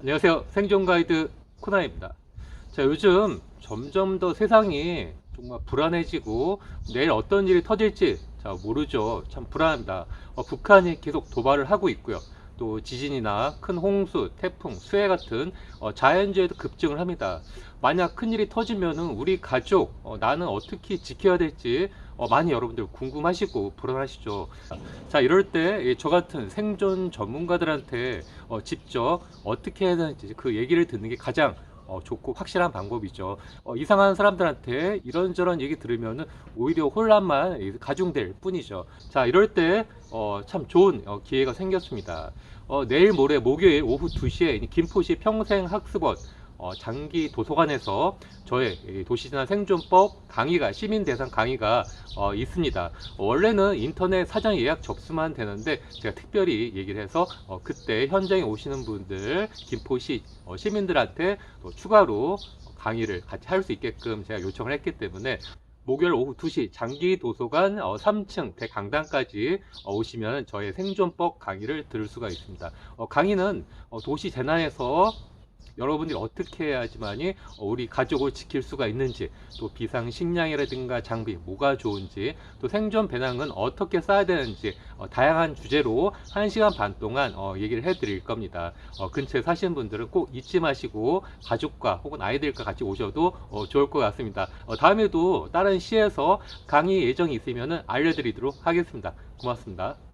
안녕하세요. 생존 가이드 코나입니다. 자, 요즘 점점 더 세상이 정말 불안해지고 내일 어떤 일이 터질지 자, 모르죠. 참 불안합니다. 어, 북한이 계속 도발을 하고 있고요. 또 지진이나 큰 홍수, 태풍, 수해 같은 어, 자연재해도 급증을 합니다. 만약 큰 일이 터지면은 우리 가족, 어, 나는 어떻게 지켜야 될지 어, 많이 여러분들 궁금하시고 불안하시죠. 자, 이럴 때 저 같은 생존 전문가들한테 어, 직접 어떻게 해야 되는지 그 얘기를 듣는 게 가장 어, 좋고 확실한 방법이죠. 어, 이상한 사람들한테 이런저런 얘기 들으면 오히려 혼란만 가중될 뿐이죠. 자, 이럴 때 어, 참 좋은 어, 기회가 생겼습니다. 어, 내일 모레 목요일 오후 2시에 김포시 평생학습원 어, 장기 도서관에서 저의 이 도시진화 생존법 강의가 시민 대상 강의가 어, 있습니다. 어, 원래는 인터넷 사전 예약 접수만 되는데 제가 특별히 얘기를 해서 어, 그때 현장에 오시는 분들 김포시 어, 시민들한테 또 추가로 강의를 같이 할 수 있게끔 제가 요청을 했기 때문에 목요일 오후 2시 장기 도서관 어, 3층 대강당까지 어, 오시면 저의 생존법 강의를 들을 수가 있습니다. 어, 강의는 어, 도시 재난에서 여러분들이 어떻게 해야지만이 어, 우리 가족을 지킬 수가 있는지 또 비상 식량이라든가 장비 뭐가 좋은지 또 생존 배낭은 어떻게 써야 되는지 어, 다양한 주제로 1시간 반 동안 어, 얘기를 해 드릴 겁니다. 어, 근처에 사시는 분들은 꼭 잊지 마시고 가족과 혹은 아이들과 같이 오셔도 어, 좋을 것 같습니다. 어, 다음에도 다른 시에서 강의 예정이 있으면 알려드리도록 하겠습니다. 고맙습니다.